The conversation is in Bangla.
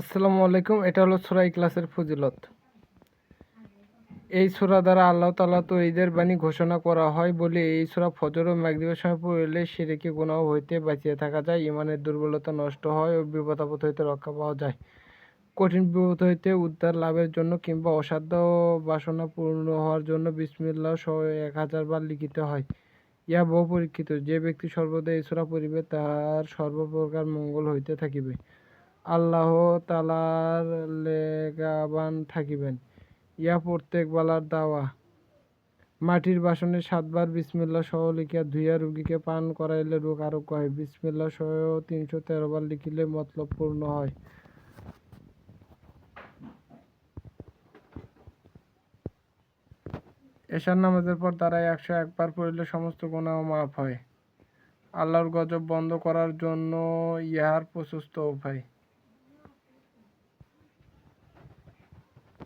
আসসালামু আলাইকুম, এটা হলো সুরা ইখলাসের ফজিলত। এই সূরা দ্বারা আল্লাহ তাআলা তো ঈদের বাণী ঘোষণা করা হয় বলে এই সূরা ফজর ও মাগরিবের সময় পড়লে শিরকি গুনাহ হইতে বাঁচিয়ে থাকা যায় ইমানের দুর্বলতা নষ্ট হয় ও বিপদ আপদ হইতে রক্ষা পাওয়া যায়। কঠিন বিপদ হইতে উদ্ধার লাভের জন্য কিংবা অসাধ্য বাসনা পূর্ণ হওয়ার জন্য বিসমিল্লাহ সহ এক হাজার বার লিখিতে হয়। ইহা বহু পরীক্ষিত, যে ব্যক্তি সর্বদা এই সূরা পড়িবে তাহার সর্বপ্রকার মঙ্গল হইতে থাকিবে। আল্লাহ তালার লেগাবান থাকিবেন। ইয়া প্রত্যেক বেলার দাওয়া। মাটির বাসনে সাতবার বিসমিল্লা সহ লিখিয়া ধুইয়া রুগীকে পান করাইলে রোগ আরোগ্য হয়। বিসমিল্লা সহ তিনশো তেরো বার লিখিলে মতলব পূর্ণ হয়। এশার নামাজের পর তারা একশো একবার পড়িলে সমস্ত গুণাও মাফ হয়। আল্লাহর গজব বন্ধ করার জন্য ইহার প্রশস্ত উপায়।